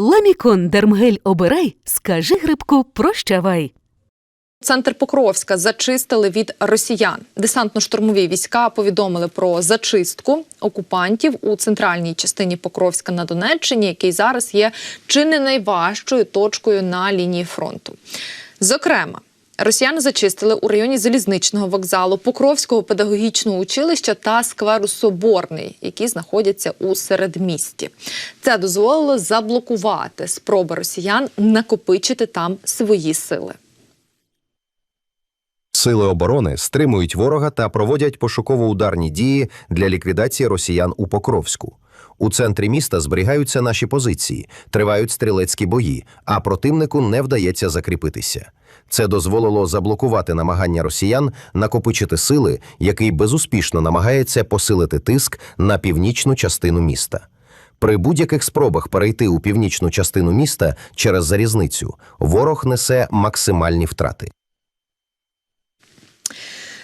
Ламікон Дермгель обирай, скажи грибку прощавай. Центр Покровська зачистили від росіян. Десантно-штурмові війська повідомили про зачистку окупантів у центральній частині Покровська на Донеччині, який зараз є чи не найважчою точкою на лінії фронту. Зокрема. Росіяни зачистили у районі залізничного вокзалу, Покровського педагогічного училища та скверу Соборний, які знаходяться у середмісті. Це дозволило заблокувати спроби росіян накопичити там свої сили. Сили оборони стримують ворога та проводять пошуково-ударні дії для ліквідації росіян у Покровську. У центрі міста зберігаються наші позиції, тривають стрілецькі бої, а противнику не вдається закріпитися. Це дозволило заблокувати намагання росіян накопичити сили, який безуспішно намагається посилити тиск на північну частину міста. При будь-яких спробах перейти у північну частину міста через залізницю ворог несе максимальні втрати.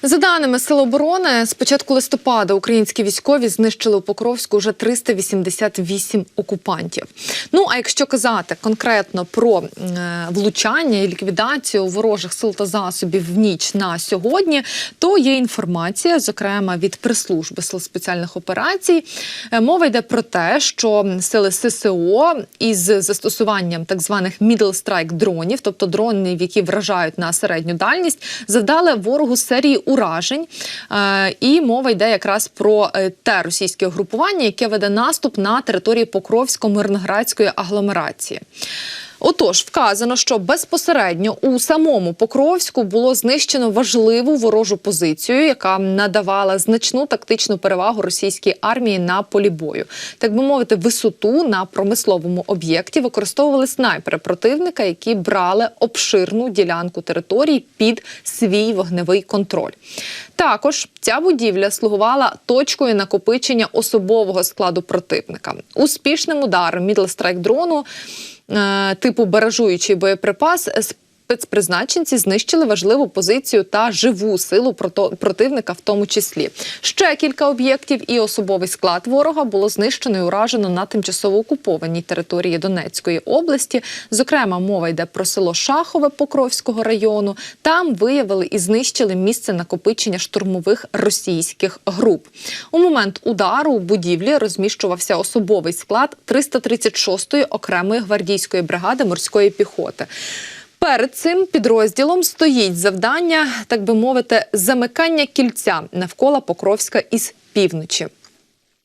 За даними Сил оборони, з початку листопада українські військові знищили у Покровську вже 388 окупантів. Ну а якщо казати конкретно про е, влучання і ліквідацію ворожих сил та засобів в ніч на сьогодні, то є інформація, зокрема від прес-служби сил спеціальних операцій. Е, Мова йде про те, що сили ССО із застосуванням так званих middle strike дронів, тобто дронів, які вражають на середню дальність, завдали ворогу серії уражень. Е, І мова йде якраз про е, те російське групування, яке веде наступ на території Покровсько-Мирноградської агломерації. Отож, вказано, що безпосередньо у самому Покровську було знищено важливу ворожу позицію, яка надавала значну тактичну перевагу російській армії на полі бою. Так би мовити, висоту на промисловому об'єкті використовували снайпери противника, які брали обширну ділянку території під свій вогневий контроль. Також ця будівля слугувала точкою накопичення особового складу противника. Успішним ударом мідлстрайк дрону типу баражуючий боєприпас. Спецпризначенці знищили важливу позицію та живу силу противника, в тому числі. Ще кілька об'єктів і особовий склад ворога було знищено і уражено на тимчасово окупованій території Донецької області. Зокрема, мова йде про село Шахове Покровського району. Там виявили і знищили місце накопичення штурмових російських груп. У момент удару у будівлі розміщувався особовий склад 336-ї окремої гвардійської бригади морської піхоти. Перед цим підрозділом стоїть завдання, так би мовити, замикання кільця навколо Покровська із півночі.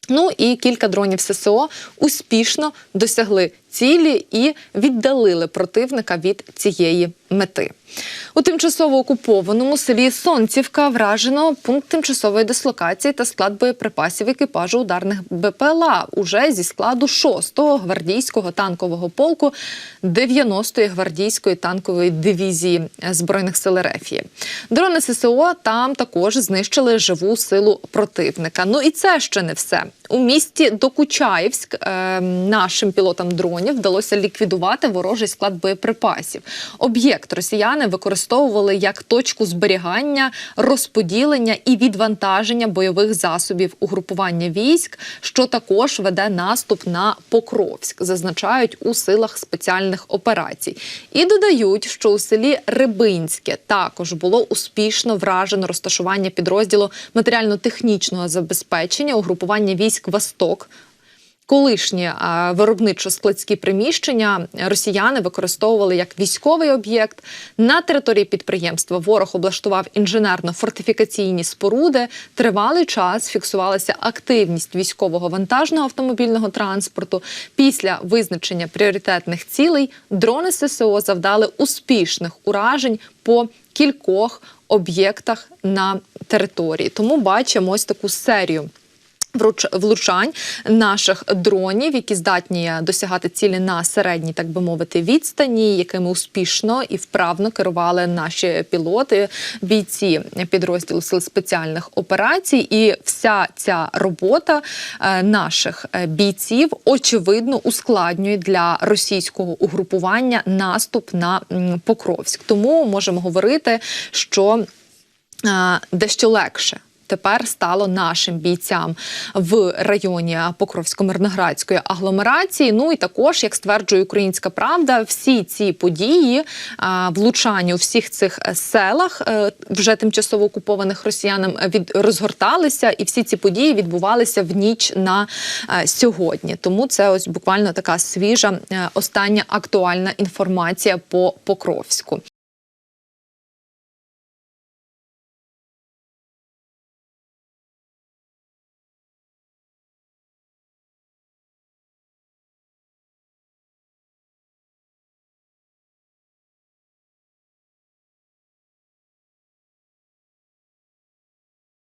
Ну і кілька дронів ССО успішно досягли цілі і віддалили противника від цієї мети. У тимчасово окупованому селі Сонцівка вражено пункт тимчасової дислокації та склад боєприпасів екіпажу ударних БПЛА уже зі складу 6-го гвардійського танкового полку 90-ї гвардійської танкової дивізії збройних сил РФ. Дрони ССО там також знищили живу силу противника. Ну і це ще не все. У місті Докучаївськ е, нашим пілотам дронів вдалося ліквідувати ворожий склад боєприпасів. Об'єкт росіяни використовували як точку зберігання, розподілення і відвантаження бойових засобів угрупування військ, що також веде наступ на Покровськ, зазначають у силах спеціальних операцій. І додають, що у селі Рибинське також було успішно вражено розташування підрозділу матеріально-технічного забезпечення угрупування військ Восток. Колишні виробничо-складські приміщення росіяни використовували як військовий об'єкт. На території підприємства ворог облаштував інженерно-фортифікаційні споруди. Тривалий час фіксувалася активність військового вантажного автомобільного транспорту. Після визначення пріоритетних цілей дрони ССО завдали успішних уражень по кількох об'єктах на території. Тому бачимо ось таку серію. Влучань наших дронів, які здатні досягати цілі на середній, так би мовити, відстані, якими успішно і вправно керували наші пілоти, бійці підрозділу сил спеціальних операцій. І вся ця робота е, наших е, бійців очевидно ускладнює для російського угрупування наступ на Покровськ. Тому можемо говорити, що е, дещо легше тепер стало нашим бійцям в районі Покровсько-Мирноградської агломерації. Ну і також, як стверджує Українська Правда, всі ці події, влучання у всіх цих е, селах, е, вже тимчасово окупованих росіянам, е, від розгорталися, і всі ці події відбувалися в ніч на е, сьогодні. Тому це ось буквально така свіжа е, остання актуальна інформація по Покровську.